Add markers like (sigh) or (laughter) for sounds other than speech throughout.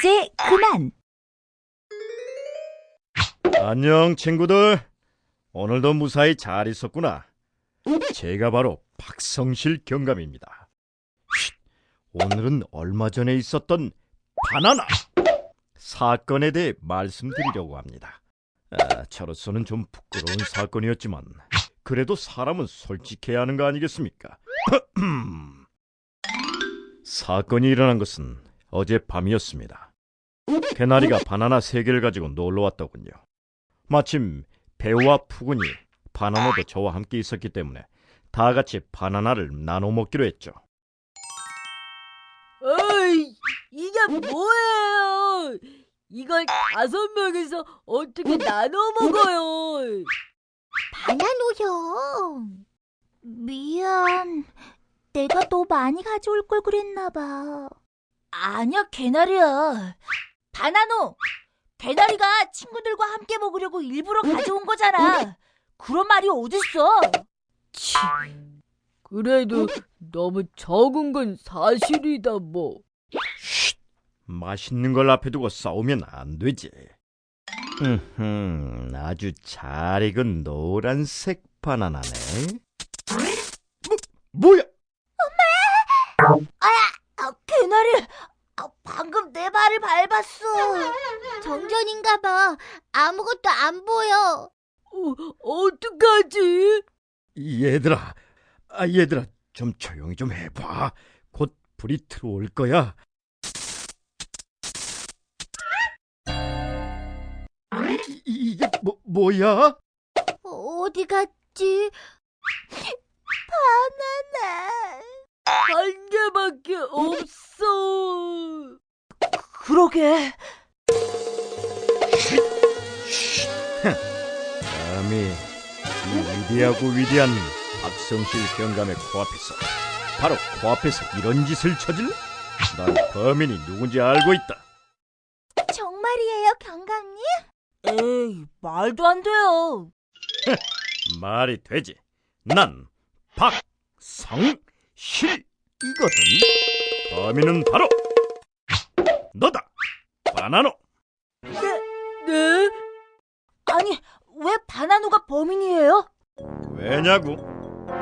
이제 그만. 안녕 친구들. 오늘도 무사히 잘 있었구나. 제가 바로 박성실 경감입니다. 쉿, 오늘은 얼마 전에 있었던 바나나 사건에 대해 말씀드리려고 합니다. 아, 저로서는 좀 부끄러운 사건이었지만 그래도 사람은 솔직해야 하는 거 아니겠습니까? (clears throat) 사건이 일어난 것은 어젯밤이었습니다. 개나리가 바나나 세 개를 가지고 놀러 왔더군요. 마침 배우와 푸근이 바나나도 저와 함께 있었기 때문에 다 같이 바나나를 나눠 먹기로 했죠. 어이, 이게 뭐예요? 이걸 다섯 명이서 어떻게 나눠 먹어요? 바나노 형. 미안. 내가 너 많이 가져올 걸 그랬나 봐. 아니야, 개나리야. 바나노, 개나리가 친구들과 함께 먹으려고 일부러 가져온 거잖아. 그런 말이 어딨어? 치, 그래도 너무 적은 건 사실이다 뭐. 쉿! 맛있는 걸 앞에 두고 싸우면 안 되지. 음, 아주 잘 익은 노란색 바나나네. 뭐, 뭐야? 아, 개나리, 아, 방금 내 발을 밟았어. 정전인가 봐. 아무것도 안 보여. 어, 어떡하지? 얘들아, 아, 얘들아, 좀 조용히 좀 해봐. 곧 불이 들어올 거야. 이, 이게 뭐, 뭐야? 어디 갔지? 바나나. 한 개밖에 없어. 그러게. 감히 이 위대하고 위대한 박성실 경감의 코앞에서 바로 코앞에서 이런 짓을 저질러? 난 범인이 누군지 알고 있다. 정말이에요, 경감님? 에이, 말도 안 돼요. (laughs) 말이 되지. 난 박성 실이거든. 범인은 바로 너다. 바나노. 네? 아니, 왜 바나노가 범인이에요? 왜냐고?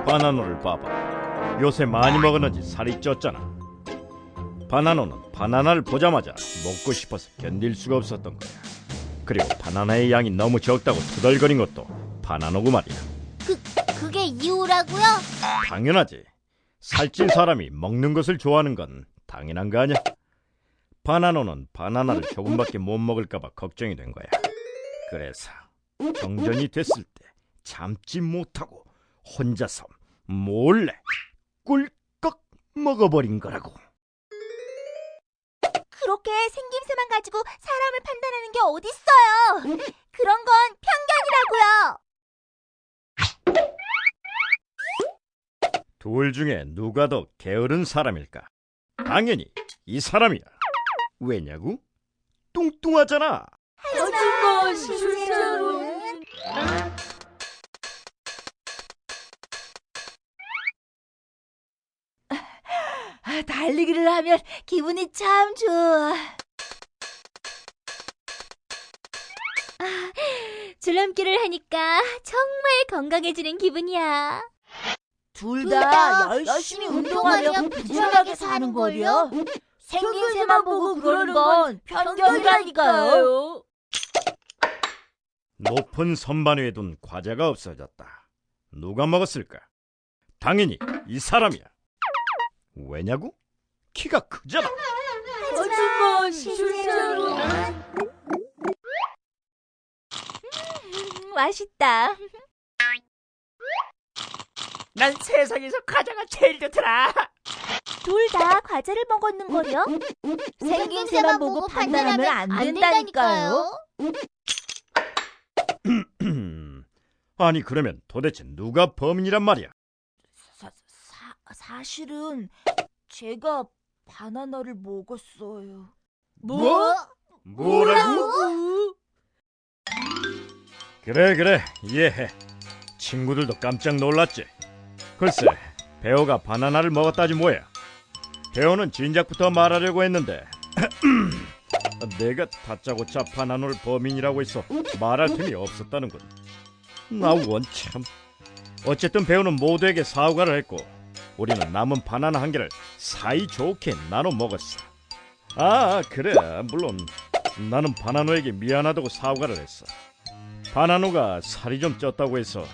바나노를 봐봐. 요새 많이 먹었는지 살이 쪘잖아. 바나노는 바나나를 보자마자 먹고 싶어서 견딜 수가 없었던 거야. 그리고 바나나의 양이 너무 적다고 투덜거린 것도 바나노고 말이야. 그, 그게 이유라고요? 당연하지. 살찐 사람이 먹는 것을 좋아하는 건 당연한 거 아니야? 바나노는 바나나를 조금밖에 못 먹을까봐 걱정이 된 거야. 그래서 정전이 됐을 때 참지 못하고 혼자서 몰래 꿀꺽 먹어버린 거라고. 그렇게 생김새만 가지고 사람을 판단하는 게 어딨어요? 그런 건편 둘 중에 누가 더 게으른 사람일까? 당연히 이 사람이야. 왜냐고? 뚱뚱하잖아. 하지만 실제로 아, 달리기를 하면 기분이 참 좋아. 줄넘기를 하니까 정말 건강해지는 기분이야. 둘둘다다 열심히 열심히 운동하며 부지런하게 사는 거려. 생김새만 보고 그러는 건 편견이라니까요. 높은 선반 위에 둔 과자가 없어졌다. 누가 먹었을까? 당연히 이 사람이야. 왜냐고? 키가 크잖아. 하지만 실제로 음, 맛있다. 난 세상에서 과자가 제일 좋더라. 둘 다 과자를 먹었는 거요? 생김새만 보고 판단하면 안 된다니까요. (clears throat) 아니 그러면 도대체 누가 범인이란 말이야? 사, 사, 사실은 제가 바나나를 먹었어요. 뭐? 뭐라고? 그래 그래 이해해. 친구들도 깜짝 놀랐지. 글쎄 배우가 바나나를 먹었다지 뭐야. 배우는 진작부터 말하려고 했는데 (clears throat) 내가 다짜고짜 바나노를 범인이라고 해서 말할 틈이 없었다는군. 나 원참. 어쨌든 배우는 모두에게 사과를 했고 우리는 남은 바나나 한 개를 사이 좋게 나눠 먹었어. 아 그래 물론 나는 바나노에게 미안하다고 사과를 했어. 바나노가 살이 좀 쪘다고 해서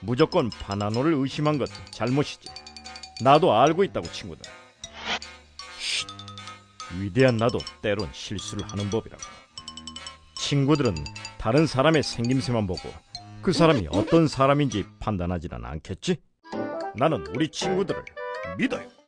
무조건 바나노를 의심한 것 잘못이지. 나도 알고 있다고 친구들. 쉿. 위대한 나도 때론 실수를 하는 법이라고. 친구들은 다른 사람의 생김새만 보고 그 사람이 어떤 사람인지 판단하지는 않겠지? 나는 우리 친구들을 믿어요.